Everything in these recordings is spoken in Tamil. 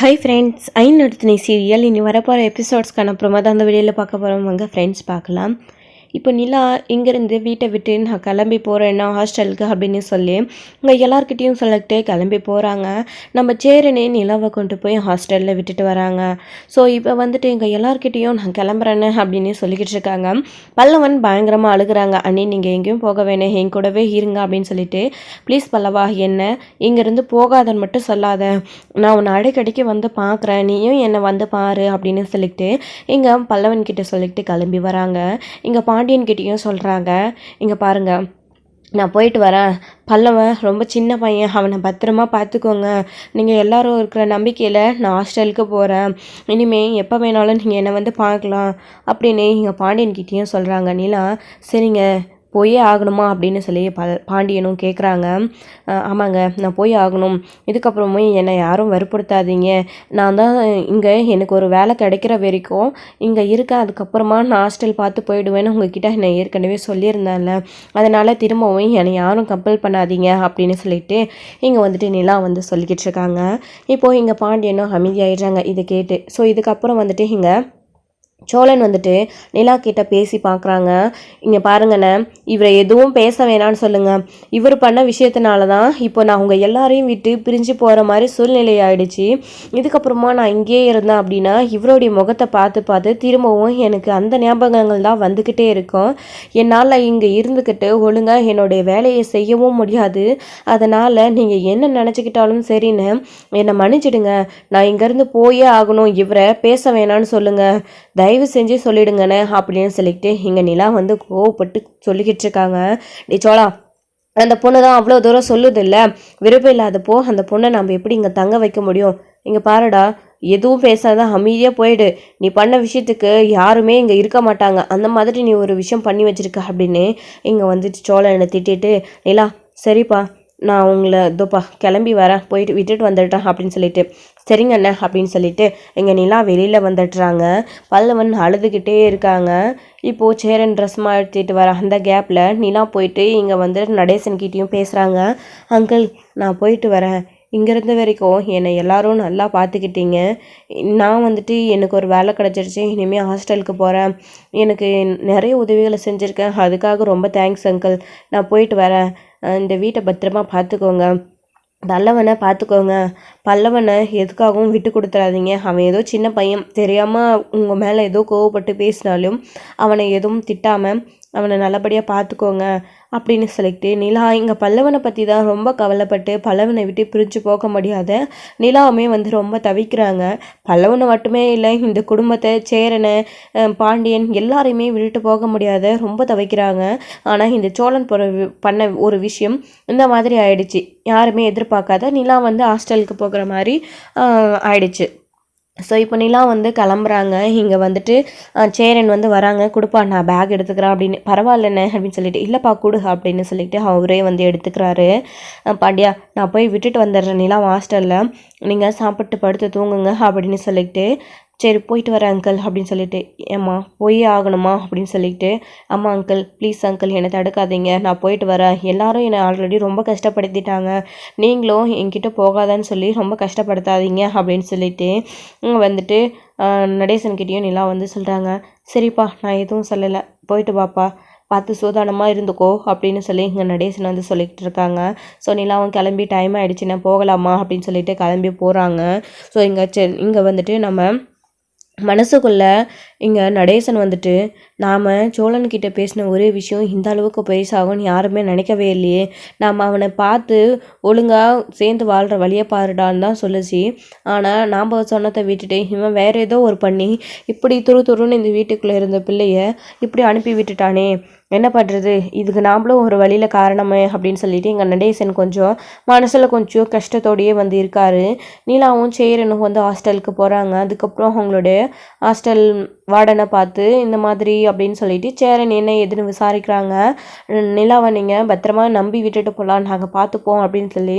ஹாய் ஃப்ரெண்ட்ஸ் ஐ நடத்தினை சீரியல் இனி வரப்போகிற எபிசோட்ஸ்க்கான அப்புறமா தான் அந்த வீடியோவில் பார்க்க போகிறவங்க ஃப்ரெண்ட்ஸ் பார்க்கலாம். இப்போ நிலா இங்கேருந்து வீட்டை விட்டு நான் கிளம்பி போகிறேன்னா ஹாஸ்டலுக்கு அப்படின்னு சொல்லி இங்கே எல்லாருக்கிட்டேயும் சொல்லிட்டு கிளம்பி போகிறாங்க நம்ம சேரனே நிலாவை கொண்டு போய் ஹாஸ்டலில் விட்டுட்டு வராங்க. ஸோ இப்போ வந்துட்டு இங்கே எல்லாருக்கிட்டேயும் நான் கிளம்புறேன்னு அப்படின்னு சொல்லிக்கிட்டு இருக்காங்க. பல்லவன் பயங்கரமாக அழுகுறாங்க. அண்ணி நீங்கள் எங்கேயும் போக வேணாம். என் கூடவே இருங்க அப்படின்னு சொல்லிட்டு ப்ளீஸ் பல்லவா என்ன? இங்கேருந்து போகாதன்னு மட்டும் சொல்லாத. நான் உன்னை அடிக்கடிக்கு வந்து பார்க்குறேன். நீயும் என்னை வந்து பாரு அப்படின்னு சொல்லிட்டு இங்கே பல்லவன் கிட்ட சொல்லிட்டு கிளம்பி வராங்க. இங்கே பா கிட்டேயும் சொல்கிறாங்க இங்கே பாருங்கள் நான் போயிட்டு வரேன். பல்லவன் ரொம்ப சின்ன பையன். அவனை பத்திரமா பார்த்துக்கோங்க. நீங்கள் எல்லோரும் இருக்கிற நம்பிக்கையில் நான் ஹாஸ்டலுக்கு போகிறேன் இனிமேல் எப்போ வேணாலும் நீங்கள் என்னை வந்து பார்க்கலாம். அப்படின்னு இங்கே பாண்டியன் கிட்டேயும் சொல்கிறாங்க நிலா சரிங்க. போயே ஆகணுமா அப்படின்னு சொல்லி ப பாண்டியனும் கேட்குறாங்க ஆமாங்க நான் போய் ஆகணும். இதுக்கப்புறமும் என்னை யாரும் வற்புறுத்தாதீங்க. நான் தான் இங்கே எனக்கு ஒரு வேலை கிடைக்கிற வரைக்கும் இங்கே இருக்க அதுக்கப்புறமா நான் ஹாஸ்டல் பார்த்து போயிடுவேன்னு உங்ககிட்ட என்னை ஏற்கனவே சொல்லியிருந்தேன்ல. அதனால் திரும்பவும் என்னை யாரும் கம்பல் பண்ணாதீங்க அப்படின்னு சொல்லிட்டு இங்கே வந்துட்டு நிலா வந்து சொல்லிக்கிட்டு இருக்காங்க. இப்போது இங்கே பாண்டியனும் அமைதியாயிடுறாங்க. இதை கேட்டு. ஸோ இதுக்கப்புறம் வந்துட்டு இங்கே சோழன் வந்துட்டு நிலா கிட்ட பேசி பார்க்குறாங்க இங்கே பாருங்கண்ணே இவரை எதுவும் பேச வேணான்னு சொல்லுங்கள் இவர் பண்ண விஷயத்தினால தான் இப்போ நான் உங்கள் எல்லாரையும் விட்டு பிரிஞ்சு போகிற மாதிரி சூழ்நிலை ஆயிடுச்சு. இதுக்கப்புறமா நான் இங்கேயே இருந்தேன் அப்படின்னா இவருடைய முகத்தை பார்த்து பார்த்து திரும்பவும் எனக்கு அந்த ஞாபகங்கள் தான் வந்துக்கிட்டே இருக்கும். என்னால் இங்கே இருந்துக்கிட்டு ஒழுங்காக என்னுடைய வேலையை செய்யவும் முடியாது. அதனால் நீங்கள் என்ன நினச்சிக்கிட்டாலும் சரின்னு என்னை மன்னிச்சிடுங்க. நான் இங்கேருந்து போயே ஆகணும். இவரை பேச வேணான்னு சொல்லுங்கள் தயவு தயவு செஞ்சு சொல்லிடுங்கண்ணே அப்படின்னு சொல்லிட்டு இங்கே நிலா வந்து கோவப்பட்டு சொல்லிக்கிட்டு இருக்காங்க டி சோழா அந்த பொண்ணு தான் அவ்வளோ தூரம் சொல்லுது இல்லை விருப்பம் இல்லாதப்போ அந்த பொண்ணை நம்ம எப்படி இங்கே தங்க வைக்க முடியும்? இங்கே பாருடா எதுவும் பேசாத அமைதியாக போயிடு. நீ பண்ண விஷயத்துக்கு யாருமே இங்கே இருக்க மாட்டாங்க. அந்த மாதிரி நீ ஒரு விஷயம் பண்ணி வச்சிருக்க அப்படின்னு இங்கே வந்துட்டு சோழனை திட்டிட்டு நிலா சரிப்பா நான் உங்களை இதோப்பா கிளம்பி வரேன். போயிட்டு விட்டுட்டு வந்துட்டேன் அப்படின்னு சொல்லிட்டு. சரிங்க அண்ணன் அப்படின்னு சொல்லிட்டு எங்கள் நிலா வெளியில் வந்துடுறாங்க. பல்லவன் அழுதுகிட்டே இருக்காங்க. இப்போது சேரன் ட்ரெஸ் மாற்றிட்டு வர அந்த கேப்பில் நிலா போயிட்டு இங்கே வந்து நடேசன் கிட்டேயும் பேசுகிறாங்க அங்கிள் நான் போயிட்டு வரேன். இங்கேருந்து வரைக்கும் என்னை எல்லாரும் நல்லா பார்த்துக்கிட்டீங்க. நான் வந்துட்டு எனக்கு ஒரு வேலை கிடச்சிருச்சு. இனிமேல் ஹாஸ்டலுக்கு போகிறேன் எனக்கு நிறைய உதவிகளை செஞ்சுருக்கேன். அதுக்காக ரொம்ப தேங்க்ஸ் அங்கிள் நான் போயிட்டு வரேன். இந்த வீட்டை பத்திரமா பார்த்துக்கோங்க. பல்லவனை பார்த்துக்கோங்க பல்லவனை எதுக்காகவும் விட்டு கொடுத்துறாதீங்க. அவன் ஏதோ சின்ன பையன். தெரியாமல் உங்கள் மேலே ஏதோ கோவப்பட்டு பேசினாலும் அவனை எதுவும் திட்டாமல் அவனை நல்லபடியாக பார்த்துக்கோங்க அப்படின்னு சொல்லிட்டு நிலா இங்கே பல்லவனை பற்றி தான் ரொம்ப கவலைப்பட்டு பல்லவனை விட்டு பிரிஞ்சு போக முடியாத நிலாவுமே வந்து ரொம்ப தவிக்கிறாங்க. பல்லவனை மட்டுமே இல்லை இந்த குடும்பத்தை சேரனை பாண்டியன் எல்லாரையுமே விட்டுட்டு போக முடியாத ரொம்ப தவிக்கிறாங்க. ஆனால் இந்த சோழன் போகிற பண்ண ஒரு விஷயம் இந்த மாதிரி ஆயிடுச்சு. யாருமே எதிர்பார்க்காத நிலா வந்து ஹாஸ்டலுக்கு போகிற மாதிரி ஆயிடுச்சு. ஸோ இப்போ நிலா வந்து கிளம்புறாங்க. இங்கே வந்துட்டு சேரன் வந்து வராங்க. கொடுப்பா நான் பேக் எடுத்துக்கிறேன் அப்படின்னு. பரவாயில்லண்ணே அப்படின்னு சொல்லிட்டு இல்லைப்பா கொடு அப்படின்னு சொல்லிட்டு அவரே வந்து எடுத்துக்கிறாரு. பாண்டியா நான் போய் விட்டுட்டு வந்துடுறேன். நிலா ஹாஸ்டலில் நீங்கள் சாப்பிட்டு படுத்து தூங்குங்க அப்படின்னு சொல்லிட்டு சரி போயிட்டு வரேன் அங்கிள் அப்படின்னு சொல்லிட்டு ஏம்மா போயே ஆகணுமா அப்படின்னு சொல்லிட்டு அம்மா அங்கிள் ப்ளீஸ் அங்கிள் என்னை தடுக்காதீங்க நான் போயிட்டு வரேன். எல்லாரும் என்னை ஆல்ரெடி ரொம்ப கஷ்டப்படுத்திட்டாங்க. நீங்களும் என்கிட்ட போகாதான்னு சொல்லி ரொம்ப கஷ்டப்படுத்தாதீங்க அப்படின்னு சொல்லிட்டு வந்துட்டு நடேசன்கிட்டையும் நிலா வந்து சொல்கிறாங்க சரிப்பா நான் எதுவும் சொல்லலை. போயிட்டு வாப்பா பார்த்து சூதானமாக இருந்துக்கோ அப்படின்னு சொல்லி இங்கே நடேசன் வந்து சொல்லிக்கிட்டு இருக்காங்க. ஸோ நிலாவும் கிளம்பி டைம் ஆகிடுச்சுன்னா போகலாமா அப்படின்னு சொல்லிட்டு கிளம்பி போகிறாங்க ஸோ இங்கே செ இங்கே வந்துட்டு நம்ம மனசுக்குள்ளே இங்கே நடேசன் வந்துட்டு நாம் சோழன்கிட்ட பேசின ஒரே விஷயம் இந்த அளவுக்கு பெருசாகும்னு யாருமே நினைக்கவே இல்லையே. நாம் அவனை பார்த்து ஒழுங்காக சேர்ந்து வாழ்கிற வழியை பாருடான்னு தான் சொல்லுச்சு. ஆனால் நாம் சொன்னதை விட்டுட்டு இவன் வேறு ஏதோ ஒரு பண்ணி இப்படி துரு துருன்னு இந்த வீட்டுக்குள்ளே இருந்த பிள்ளைய இப்படி அனுப்பி விட்டுட்டானே. என்ன பண்ணுறது இதுக்கு நாம்ளும் ஒரு வழியில் காரணமே அப்படின்னு சொல்லிட்டு எங்கள் நடேசன் கொஞ்சம் மனசில் கொஞ்சம் கஷ்டத்தோடையே வந்து இருக்கார். நீலாவும் சேரனும் வந்து ஹாஸ்டலுக்கு போகிறாங்க அதுக்கப்புறம் அவங்களுடைய ஹாஸ்டல் வார்டனை பார்த்து இந்த மாதிரி அப்படின்னு சொல்லிட்டு சேரன் என்ன எதுன்னு விசாரிக்கிறாங்க. நிலாவை நீங்கள் பத்திரமா நம்பி விட்டுட்டு போகலாம் நாங்கள் பார்த்துப்போம் அப்படின்னு சொல்லி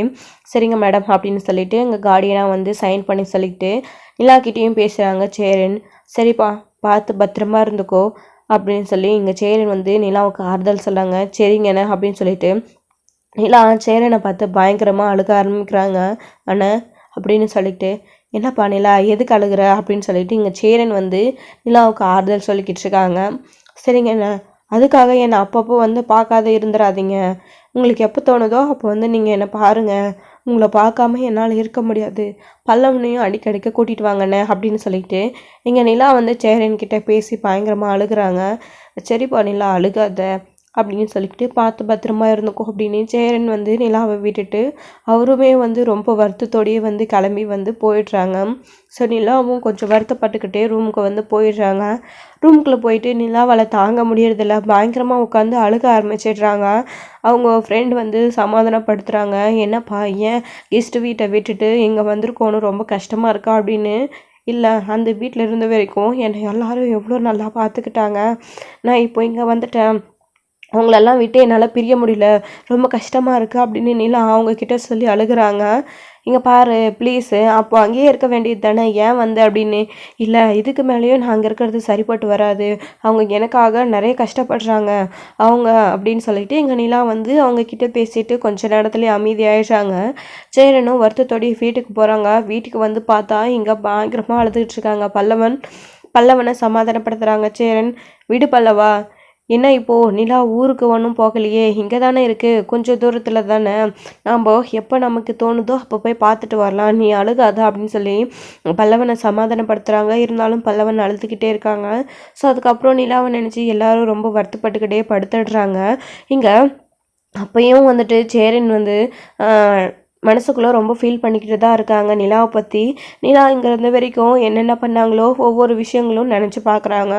சரிங்க மேடம் அப்படின்னு சொல்லிட்டு எங்கள் கார்டியனாக வந்து சைன் பண்ணி சொல்லிட்டு நிலாக்கிட்டேயும் பேசுகிறாங்க சேரன் சரிப்பா பார்த்து பத்திரமா இருந்துக்கோ. அப்படின்னு சொல்லி இங்கே சேரன் வந்து நிலாவுக்கு ஆறுதல் சொல்கிறாங்க சரிங்கண்ணே அப்படின்னு சொல்லிட்டு. நிலா சேரனை பார்த்து பயங்கரமாக அழுக ஆரம்பிக்கிறாங்க. அண்ணா அப்படின்னு சொல்லிட்டு. என்னப்பா நிலா எதுக்கு அழுகுற? அப்படின்னு சொல்லிட்டு இங்கே சேரன் வந்து நிலாவுக்கு ஆறுதல் சொல்லிக்கிட்டு இருக்காங்க. சரிங்க அதுக்காக என்னை அப்பப்போ வந்து பார்க்காத இருந்துடாதீங்க உங்களுக்கு எப்போ தோணுதோ அப்போ வந்து நீங்கள் என்னை பாருங்கள் உங்களை பார்க்காம என்னால் இருக்க முடியாது. பல்லவனையும் அடிக்கடிக்க கூட்டிகிட்டு வாங்கண்ணே அப்படின்னு சொல்லிட்டு இங்கே நிலா வந்து சேரன்கிட்ட பேசி பயங்கரமாக அழுகுறாங்க. சரிப்பா நிலா அழுகாத. அப்படின்னு சொல்லிக்கிட்டு பார்த்து பத்திரமா இருந்துக்கோ அப்படின்னு சேரன் வந்து நிலாவை விட்டுட்டு அவருமே வந்து ரொம்ப வருத்தத்தோடையே வந்து கிளம்பி வந்து போயிடுறாங்க. ஸோ நிலாவும் கொஞ்சம் வருத்தப்பட்டுக்கிட்டே ரூமுக்கு வந்து போயிடுறாங்க. ரூமுக்குள்ளே போயிட்டு நிலாவால் தாங்க முடியறதில்ல. பயங்கரமாக உட்காந்து அழுக ஆரம்பிச்சிடுறாங்க. அவங்க ஃப்ரெண்ட் வந்து சமாதானப்படுத்துகிறாங்க என்னப்பா ஏன் கெஸ்ட் வீட்டை விட்டுட்டு இங்கே வந்திருக்கோன்னு ரொம்ப கஷ்டமாக இருக்கா? அப்படின்னு. இல்லை அந்த வீட்டில் இருந்த வரைக்கும் என்னை எல்லாரும் எவ்வளோ நல்லா பார்த்துக்கிட்டாங்க. நான் இப்போ இங்கே வந்துட்டேன். அவங்களெல்லாம் விட்டு என்னால் பிரிய முடியல. ரொம்ப கஷ்டமாக இருக்குது அப்படின்னு நிலா அவங்கக்கிட்ட சொல்லி அழுகுறாங்க. இங்கே பாரு ப்ளீஸு அப்போ அங்கேயே இருக்க வேண்டியது தானே? ஏன் வந்த அப்படின்னு? இல்லை இதுக்கு மேலேயும் நான் அங்கே இருக்கிறது சரிப்பட்டு வராது. அவங்க எனக்காக நிறைய கஷ்டப்படுறாங்க. அவங்க அப்படின்னு சொல்லிட்டு எங்கள் நிலா வந்து அவங்கக்கிட்ட பேசிட்டு கொஞ்ச நேரத்துலேயே அமைதியாயிடுறாங்க. சேரனும் வருத்தத்தோடைய வீட்டுக்கு போகிறாங்க வீட்டுக்கு வந்து பார்த்தா இங்கே பயங்கரமாக அழுதுகிட்டு இருக்காங்க. பல்லவன் பல்லவனை சமாதானப்படுத்துகிறாங்க சேரன் விடு பல்லவா என்ன இப்போது நிலா ஊருக்கு ஒன்றும் போகலையே. இங்கே தானே இருக்குது கொஞ்சம் தூரத்தில் தானே. நாம் எப்போ நமக்கு தோணுதோ அப்போ போய் பார்த்துட்டு வரலாம். நீ அழுகாத அப்படின்னு சொல்லி பல்லவனை சமாதானப்படுத்துகிறாங்க இருந்தாலும் பல்லவன் அழுதுகிட்டே இருக்காங்க. ஸோ அதுக்கப்புறம் நிலாவை நினச்சி எல்லாரும் ரொம்ப வருத்தப்பட்டுக்கிட்டே படுத்துடுறாங்க. இங்கே அப்பயும் வந்துட்டு சேரன் வந்து மனசுக்குள்ளே ரொம்ப ஃபீல் பண்ணிக்கிட்டு தான் இருக்காங்க. நிலாவை பற்றி நிலா இங்கே இருந்த வரைக்கும் என்னென்ன பண்ணாங்களோ ஒவ்வொரு விஷயங்களும் நினச்சி பார்க்குறாங்க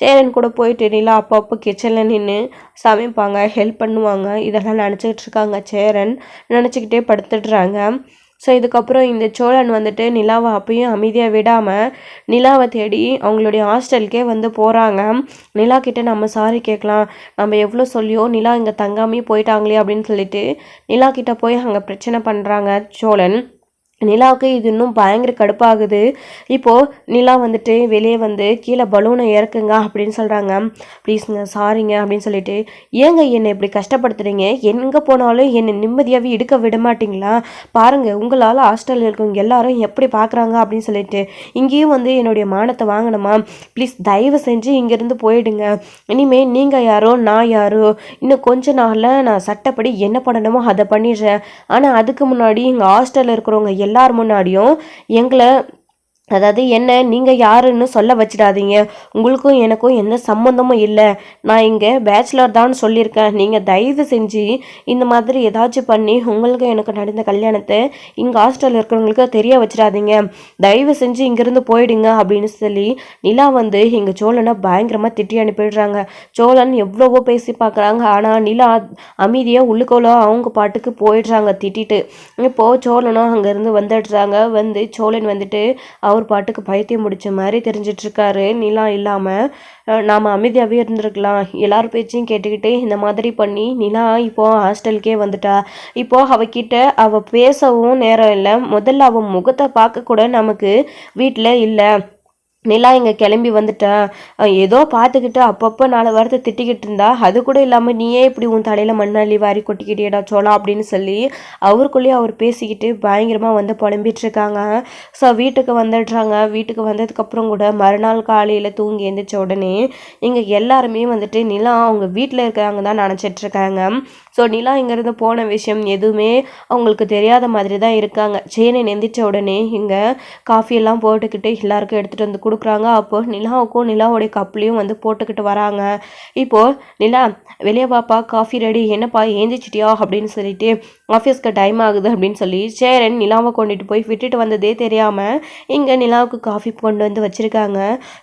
சேரன் கூட போயிட்டு நிலா அப்பப்போ கிச்சனில் நின்று சமைப்பாங்க ஹெல்ப் பண்ணுவாங்க. இதெல்லாம் நினச்சிக்கிட்டு இருக்காங்க சேரன். நினச்சிக்கிட்டே படுத்துடுறாங்க. ஸோ இதுக்கப்புறம் இந்த சோழன் வந்துட்டு நிலாவை அப்பயும் அமைதியாக விடாமல் நிலாவை தேடி அவங்களுடைய ஹாஸ்டலுக்கே வந்து போகிறாங்க நிலா கிட்டே நம்ம சாரி கேட்கலாம் நம்ம எவ்வளோ சொல்லியோ நிலா இங்கே தங்காமே போயிட்டாங்களே அப்படின்னு சொல்லிட்டு நிலா கிட்டே போய் அங்கே பிரச்சனை பண்ணுறாங்க சோழன். நிலாவுக்கு இது இன்னும் பயங்கர கடுப்பாகுது. இப்போது நிலா வந்துட்டு வெளியே வந்து கீழே பலூனை இறக்குங்க அப்படின்னு சொல்கிறாங்க ப்ளீஸுங்க சாரிங்க அப்படின்னு சொல்லிட்டு. ஏங்க என்னை இப்படி கஷ்டப்படுத்துறீங்க? எங்கே போனாலும் என்னை நிம்மதியாகவே எடுக்க விட மாட்டிங்களா? பாருங்கள் உங்களால் ஹாஸ்டலில் இருக்கவங்க எல்லாரும் எப்படி பார்க்குறாங்க அப்படின்னு சொல்லிட்டு. இங்கேயும் வந்து என்னுடைய மானத்தை வாங்கணுமா? ப்ளீஸ் தயவு செஞ்சு இங்கேருந்து போயிடுங்க. இனிமேல் நீங்கள் யாரோ நான் யாரோ? இன்னும் கொஞ்ச நாளில் நான் சட்டப்படி என்ன பண்ணணுமோ அதை பண்ணிடுறேன். ஆனால் அதுக்கு முன்னாடி இங்கே ஹாஸ்டலில் இருக்கிறவங்க எல்லார் முன்னாடியும் எங்களை அதாவது என்ன நீங்கள் யாருன்னு சொல்ல வச்சிடாதீங்க. உங்களுக்கும் எனக்கும் எந்த சம்மந்தமும் இல்லை. நான் இங்கே பேச்சுலர் தான் சொல்லியிருக்கேன். நீங்கள் தயவு செஞ்சு இந்த மாதிரி ஏதாச்சும் பண்ணி உங்களுக்கு எனக்கு நடந்த கல்யாணத்தை இங்கே ஹாஸ்டலில் இருக்கிறவங்களுக்கு தெரிய வச்சிடாதீங்க. தயவு செஞ்சு இங்கேருந்து போயிடுங்க அப்படின்னு சொல்லி நிலா வந்து இங்கே சோழனை பயங்கரமாக திட்டி அனுப்பிடுறாங்க. சோழன் எவ்வளவோ பேசி பார்க்குறாங்க. ஆனால் நிலா அமைதியாக உள்ளுக்கோல அவங்க பாட்டுக்கு போயிடுறாங்க திட்டிட்டு. இப்போது சோழனும் அங்கேருந்து வந்துடுறாங்க. வந்து சோழன் வந்துட்டு அவர் பாட்டுக்கு பைத்தியம் முடிச்ச மாதிரி தெரிஞ்சிட்ருக்காரு. நிலா இல்லாமல் நாம் அமைதியாகவே இருந்திருக்கலாம். எல்லார் பேச்சையும் கேட்டுக்கிட்டு இந்த மாதிரி பண்ணி நிலா இப்போது ஹாஸ்டலுக்கே வந்துட்டா. இப்போது அவகிட்ட அவள் பேசவும் நேரம் இல்லை. முதல்ல அவள் முகத்தை பார்க்க கூட நமக்கு வீட்டில் இல்லை. நிலா இங்கே கிளம்பி வந்துட்டேன் ஏதோ பார்த்துக்கிட்டு அப்பப்போ நாலு வாரத்தை திட்டிக்கிட்டு இருந்தா. அது கூட இல்லாமல் நீயே இப்படி உன் தலையில் மண்ணாளி வாரி கொட்டிக்கிட்டேடா சோளா அப்படின்னு சொல்லி அவருக்குள்ளேயே அவர் பேசிக்கிட்டு பயங்கரமாக வந்து புலம்பிட்டுருக்காங்க. ஸோ வீட்டுக்கு வந்துடுறாங்க. வீட்டுக்கு வந்ததுக்கப்புறம் கூட மறுநாள் காலையில் தூங்கி எழுந்திரிச்ச உடனே இங்கே எல்லாருமே வந்துட்டு நிலா அவங்க வீட்டில் இருக்கிறாங்க தான் நினச்சிட்ருக்காங்க ஸோ நிலா இங்கேருந்து போன விஷயம் எதுவுமே அவங்களுக்கு தெரியாத மாதிரி தான் இருக்காங்க. சேனை நெந்திச்ச உடனே இங்கே காஃபியெல்லாம் போட்டுக்கிட்டு எல்லாருக்கும் எடுத்துகிட்டு வந்து கொடுக்குறாங்க. அப்போ நிலாவுக்கும் நிலாவுடைய கப்லேயும் வந்து போட்டுக்கிட்டு வராங்க. இப்போது நிலா வெளியே பாப்பா காஃபி ரெடி என்னப்பா ஏந்திச்சிட்டியா அப்படின்னு சொல்லிட்டு ஆஃபீஸ்க்கு டைம் ஆகுது அப்படின்னு சொல்லி சேரன் நிலாவை கொண்டுட்டு போய் விட்டுட்டு வந்ததே தெரியாமல் இங்கே நிலாவுக்கு காஃபி கொண்டு வந்து வச்சுருக்காங்க.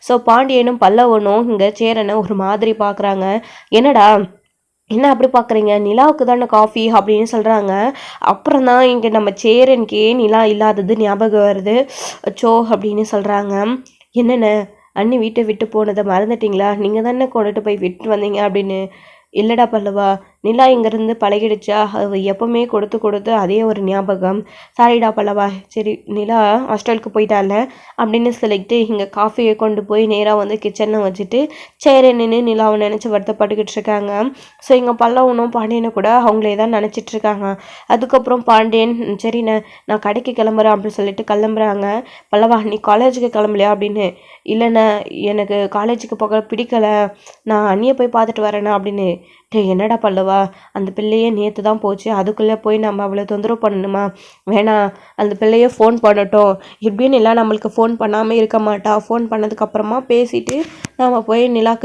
ஸோ பாண்டியனும் பல்லவனும் இங்கே சேரனை ஒரு மாதிரி பார்க்குறாங்க என்னடா என்ன அப்படி பார்க்குறீங்க நிலாவுக்கு தானே காஃபி அப்படின்னு சொல்கிறாங்க அப்புறம் தான் இங்கே நம்ம சேரனுக்கே நிலா இல்லாதது ஞாபகம் வருது. சோ அப்படின்னு சொல்கிறாங்க என்னென்ன? அண்ணி வீட்டை விட்டு போனதை மறந்துட்டிங்களா? நீங்கள் தானே கொண்டுட்டு போய் விட்டு வந்தீங்க அப்படின்னு. இல்லைடா பல்லவா நிலா இங்கேருந்து பழகிடுச்சா? அது எப்போவுமே கொடுத்து கொடுத்து அதே ஒரு ஞாபகம். சாரிடா பல்லவா சரி நிலா ஹாஸ்டலுக்கு போயிட்டால? அப்படின்னு சொல்லிட்டு இங்கே காஃபியை கொண்டு போய் நேராக வந்து கிச்சனில் வச்சுட்டு சேரே நின்று நிலாவை நினச்சி வருத்தப்பட்டுக்கிட்டு இருக்காங்க. ஸோ இங்கே பல்லவனும் பாண்டியனும் கூட அவங்களே தான் நினச்சிட்டு இருக்காங்க. அதுக்கப்புறம் பாண்டியன் சரி நான் நான் கடைக்கு கிளம்புறேன் அப்படின்னு சொல்லிட்டு கிளம்புறாங்க. பல்லவா நீ காலேஜுக்கு கிளம்பலையா? அப்படின்னு இல்லைண்ணே எனக்கு காலேஜுக்கு போக பிடிக்கல. நான் அண்ணியை போய் பார்த்துட்டு வரேண்ணா அப்படின்னு என்னடா பல்லவா? அந்த பிள்ளையே நேற்று தான் போச்சு. அதுக்குள்ளே போய் நம்ம அவளை தொந்தரவு பண்ணணுமா? வேணாம் அந்த பிள்ளையே ஃபோன் பண்ணட்டும். இப்படின்னு எல்லாம் நம்மளுக்கு ஃபோன் பண்ணாமல் இருக்க மாட்டா. ஃபோன் பண்ணதுக்கப்புறமா பேசிட்டு நம்ம போய் நிலா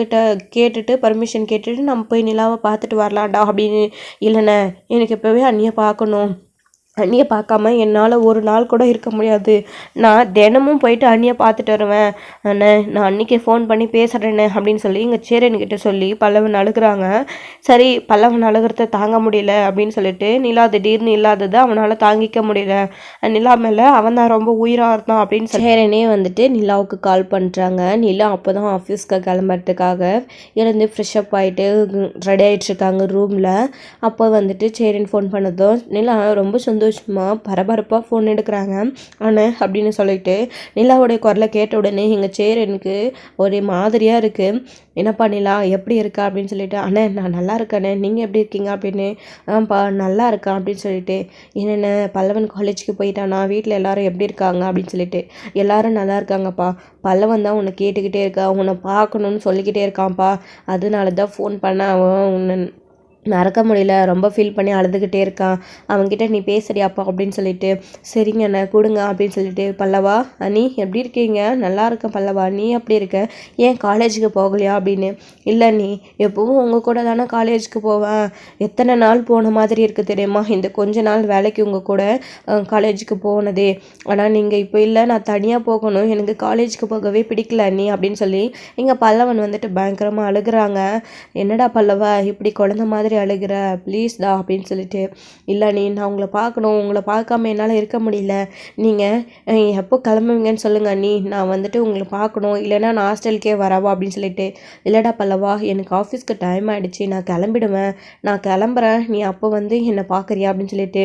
கேட்டுட்டு பர்மிஷன் கேட்டுட்டு நம்ம போய் நிலாவை பார்த்துட்டு வரலாம்டா அப்படின்னு. இல்லைண்ணே எனக்கு இப்போவே அண்ணியை பார்க்கணும். அண்ணியை பார்க்காம என்னால் ஒரு நாள் கூட இருக்க முடியாது. நான் தினமும் போயிட்டு அண்ணியை பார்த்துட்டு வருவேன். அண்ணே நான் அன்னைக்கு ஃபோன் பண்ணி பேசுகிறேன்னு அப்படின்னு சொல்லி எங்கள் சேரன்கிட்ட சொல்லி பல்லவன் அழுகுறாங்க. சரி பல்லவன் அழுகிறத தாங்க முடியல அப்படின்னு சொல்லிட்டு நிலா திடீர்னு இல்லாததை அவனால் தாங்கிக்க முடியல. நிலா மேலே அவன் தான் ரொம்ப உயிராக இருந்தான் அப்படின்னு சேரனே வந்துட்டு நிலாவுக்கு கால் பண்ணுறாங்க நிலா அப்போ தான் ஆஃபீஸ்க்கு கிளம்புறதுக்காக இருந்து ஃப்ரெஷ்அப் ஆகிட்டு ரெடி ஆகிட்டுருக்காங்க ரூமில் அப்போ வந்துட்டு சேரன் ஃபோன் பண்ணதும் நிலா ரொம்ப சந்தோஷமாக பரபரப்பாக ஃபோன் எடுக்கிறாங்க. அண்ணே அப்படின்னு சொல்லிட்டு நிலாவுடைய குரலை கேட்ட உடனே எங்கள் சேரனுக்கு ஒரே மாதிரியாக இருக்குது என்னப்பா நிலா எப்படி இருக்கா? அப்படின்னு சொல்லிட்டு அண்ணே நான் நல்லா இருக்கேண்ணே நீங்கள் எப்படி இருக்கீங்க? அப்படின்னு ஆப்பா நல்லா இருக்கா அப்படின்னு சொல்லிட்டு என்னென்ன பல்லவன் காலேஜுக்கு போயிட்டானா? வீட்டில் எல்லாரும் எப்படி இருக்காங்க? அப்படின்னு சொல்லிட்டு எல்லாரும் நல்லா இருக்காங்கப்பா. பல்லவன் தான் உன்னை கேட்டுக்கிட்டே இருக்கா. உன்னை பார்க்கணுன்னு சொல்லிக்கிட்டே இருக்கான்ப்பா. அதனால தான் ஃபோன் பண்ண அவன் உன்னை மறக்க முடியல ரொம்ப ஃபீல் பண்ணி அழுதுகிட்டே இருக்கான். அவன்கிட்ட நீ பேசுறியாப்பா அப்படின்னு சொல்லிட்டு சரிங்க அண்ணா கொடுங்க அப்படின்னு சொல்லிட்டு பல்லவா நீ எப்படி இருக்கீங்க? நல்லா இருக்கேன் பல்லவா நீ எப்படி இருக்க? ஏன் காலேஜுக்கு போகலையா? அப்படின்னு. இல்லை நீ எப்பவும் உங்கள் கூட தானே காலேஜுக்கு போவேன். எத்தனை நாள் போன மாதிரி இருக்குது தெரியுமா? இந்த கொஞ்ச நாள் வேலைக்கு உங்கள் கூட காலேஜுக்கு போனதே. ஆனால் நீங்கள் இப்போ இல்லை நான் தனியாக போகணும். எனக்கு காலேஜுக்கு போகவே பிடிக்கல நீ அப்படின்னு சொல்லி எங்கள் பல்லவன் வந்துட்டு பயங்கரமாக அழுகுறாங்க. என்னடா பல்லவா இப்படி குழந்த மாதிரி அழுகிற ப்ளீஸ்டா அப்படின்னு சொல்லிட்டு இல்லை நீ நான் உங்களை பார்க்கணும். உங்களை பார்க்காம என்னால் இருக்க முடியல. நீங்கள் எப்போ கிளம்புவீங்கன்னு சொல்லுங்கள் நீ நான் வந்துட்டு உங்களை பார்க்கணும். இல்லைனா நான் ஹாஸ்டலுக்கே வரவா? அப்படின்னு சொல்லிட்டு இல்லைடா பல்லவா எனக்கு ஆஃபீஸ்க்கு டைம் ஆகிடுச்சு நான் கிளம்பிடுவேன். நான் கிளம்புறேன். நீ அப்போ வந்து என்னை பார்க்குறியா? அப்படின்னு சொல்லிட்டு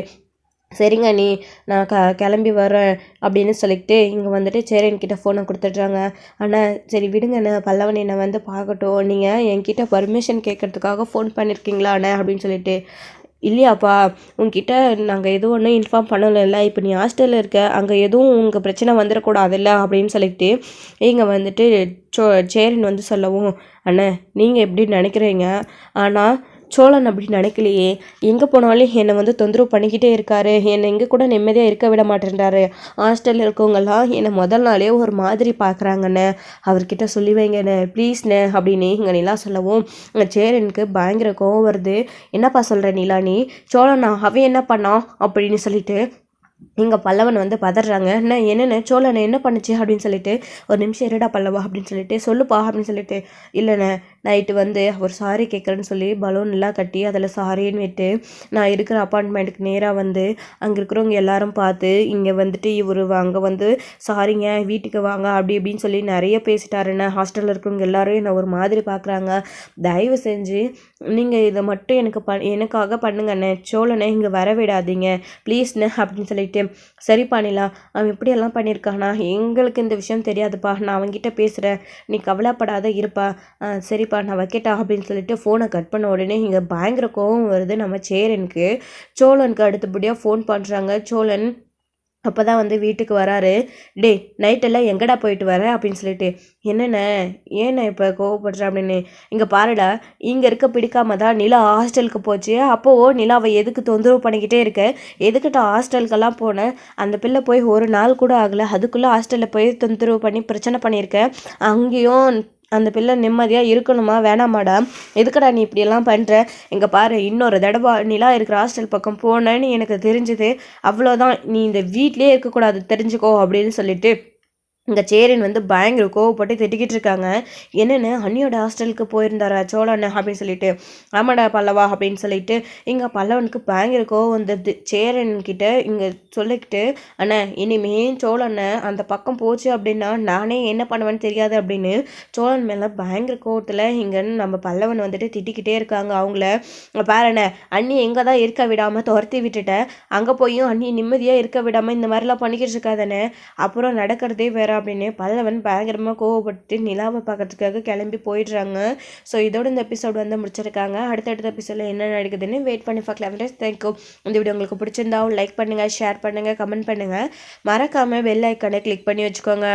சரிங்க நீ நான் க கிளம்பி வரேன் அப்படின்னு சொல்லிட்டு இங்கே வந்துட்டு சேரன்கிட்ட ஃபோனை கொடுத்துட்றாங்க. அண்ணா சரி விடுங்கண்ணே பல்லவன் என்னை வந்து பார்க்கட்டும். நீங்கள் என்கிட்ட பர்மிஷன் கேட்குறதுக்காக ஃபோன் பண்ணியிருக்கீங்களா அண்ணே அப்படின்னு சொல்லிட்டு. இல்லையாப்பா உங்ககிட்ட நாங்கள் எதுவும் ஒன்றும் இன்ஃபார்ம் பண்ணலைல்ல. இப்போ நீ ஹாஸ்டலில் இருக்க அங்கே எதுவும் உங்கள் பிரச்சனை வந்துடக்கூடாதுல்ல அப்படின்னு சொல்லிட்டு இங்கே வந்துட்டு சோ சேரன் வந்து சொல்லவும் அண்ணே நீங்கள் எப்படி நினைக்கிறீங்க? ஆனால் சோழன் அப்படி நினைக்கலையே. எங்கே போனாலும் என்னை வந்து தொந்தரவு பண்ணிக்கிட்டே இருக்காரு. என்னை எங்கே கூட நிம்மதியாக இருக்க விட மாட்டேன்றாரு. ஹாஸ்டலில் இருக்கவங்கெல்லாம் என்னை முதல் நாளே ஒரு மாதிரி பார்க்குறாங்கண்ணே. அவர்கிட்ட சொல்லி வைங்கண்ணே ப்ளீஸ்ண்ணே அப்படின்னு இங்கே நிலா சொல்லவும் சேரனுக்கு பயங்கர கோவம் வருது. என்னப்பா சொல்கிற நிலா நீ? சோழனா? அவன் என்ன பண்ணான் அப்படின்னு சொல்லிட்டு இங்கே பல்லவன் வந்து பதறாங்க. என்ன என்னென்ன சோழனை என்ன பண்ணுச்சு? அப்படின்னு சொல்லிட்டு ஒரு நிமிஷம் இருடா பல்லவா? அப்படின்னு சொல்லிட்டு சொல்லுப்பா அப்படின்னு சொல்லிட்டு இல்லைண்ணே நைட்டு வந்து அவர் சாரி கேட்குறேன்னு சொல்லி பலூன் எல்லாம் கட்டி அதில் சாரின்னு விட்டு நான் இருக்கிற அப்பார்ட்மெண்ட்டுக்கு நேராக வந்து அங்கே இருக்கிறவங்க எல்லாரும் பார்த்து இங்கே வந்துட்டு இவர் அங்கே வந்து சாரிங்க வீட்டுக்கு வாங்க அப்படி இப்படின்னு சொல்லி நிறைய பேசிட்டாருண்ணே ஹாஸ்டலில் இருக்கிறவங்க எல்லாரும் என்னை ஒரு மாதிரி பார்க்குறாங்க. தயவு செஞ்சு நீங்கள் இதை மட்டும் எனக்கு ப எனக்காக பண்ணுங்கண்ணே சோழனை இங்கே வர விடாதீங்க. ப்ளீஸ்ண்ணே அப்படின்னு சொல்லிட்டு. சரி பண்ணிடலாம் அவன் இப்படியெல்லாம் பண்ணியிருக்கானா? எங்களுக்கு இந்த விஷயம் தெரியாதுப்பா. நான் அவன்கிட்ட பேசுகிறேன் நீ கவலைப்படாத இருப்பா. சரி சரிப்பா நான் வைக்கட்டா அப்படின்னு சொல்லிட்டு ஃபோனை கட் பண்ண உடனே இங்கே பயங்கர கோவம் வருது. நம்ம சேரனுக்கு. சோழனுக்கு அடுத்தபடியாக ஃபோன் பண்ணுறாங்க சோழன் அப்போ தான் வந்து வீட்டுக்கு வராரு. டே நைட்டெல்லாம் எங்கடா போயிட்டு வர? அப்படின்னு சொல்லிட்டு என்னண்ணே ஏண்ணே இப்போ கோவப்படுறேன் அப்படின்னு இங்கே பாருடா இங்கே இருக்க பிடிக்காம தான் நிலா ஹாஸ்டலுக்கு போச்சு. அப்போது நிலாவை எதுக்கு தொந்தரவு பண்ணிக்கிட்டே இருக்க? எதுக்கிட்ட ஹாஸ்டலுக்கெல்லாம் போனேன் அந்த பிள்ளை போய் ஒரு நாள் கூட ஆகலை. அதுக்குள்ளே ஹாஸ்டலில் போய் தொந்தரவு பண்ணி பிரச்சனை பண்ணியிருக்கேன் அங்கேயும் அந்த பிள்ளை நிம்மதியாக இருக்கணுமா? வேணாமாடா எதுக்குடா நீ இப்படியெல்லாம் பண்ணுற இங்கே பாரு இன்னொரு தடவை நிலா இருக்கிற ஹாஸ்டல் பக்கம் போனேன்னு எனக்கு தெரிஞ்சுது. அவ்வளோதான் நீ இந்த வீட்லேயே இருக்கக்கூடாது. தெரிஞ்சுக்கோ அப்படின்னு சொல்லிட்டு இங்கே சேரன் வந்து பயங்கர கோவப்பட்டு திட்டிக்கிட்டு இருக்காங்க. என்னென்னு? அண்ணியோட ஹாஸ்டலுக்கு போயிருந்தாரா? சோழன் அப்படின்னு சொல்லிட்டு. ஆமாடா பல்லவா அப்படின்னு சொல்லிட்டு. இங்கே பல்லவனுக்கு பயங்கர கோவம் வந்துடுது. சேரன் கிட்ட இங்கே சொல்லிக்கிட்டு அண்ணா இனிமே சோழனை அந்த பக்கம் போச்சு அப்படின்னா நானே என்ன பண்ணுவேன்னு தெரியாது அப்படின்னு சோழன் மேலே பயங்கர கோவத்தில் இங்கே நம்ம பல்லவன் வந்துட்டு திட்டிக்கிட்டே இருக்காங்க. அவங்கள பாருண்ணே அண்ணி எங்கே தான் இருக்க விடாமல் துரத்தி விட்டுட்டேன் அங்கே போயும் அண்ணி நிம்மதியாக இருக்க விடாமல் இந்த மாதிரிலாம் பண்ணிக்கிட்டு இருக்காதானே அப்புறம் நடக்கிறதே வேற அப்படின்னு பல்லவன் பயங்கரமாக கோவப்பட்டு நிலாவை பார்க்கறதுக்காக கிளம்பி போயிடுறாங்க. ஸோ இதோட இந்த எபிசோடு வந்து முடிச்சிருக்காங்க. அடுத்தடுத்த எபிசோடில் என்ன நடக்குதுன்னு வெயிட் பண்ணி பார்க்கலாம். தேங்க்யூ இந்த வீடியோ உங்களுக்கு பிடிச்சிருந்தாவும் லைக் பண்ணுங்கள் ஷேர் பண்ணுங்கள் கமெண்ட் பண்ணுங்கள் மறக்காமல் பெல் ஐக்கானை கிளிக் பண்ணி வச்சுக்கோங்க.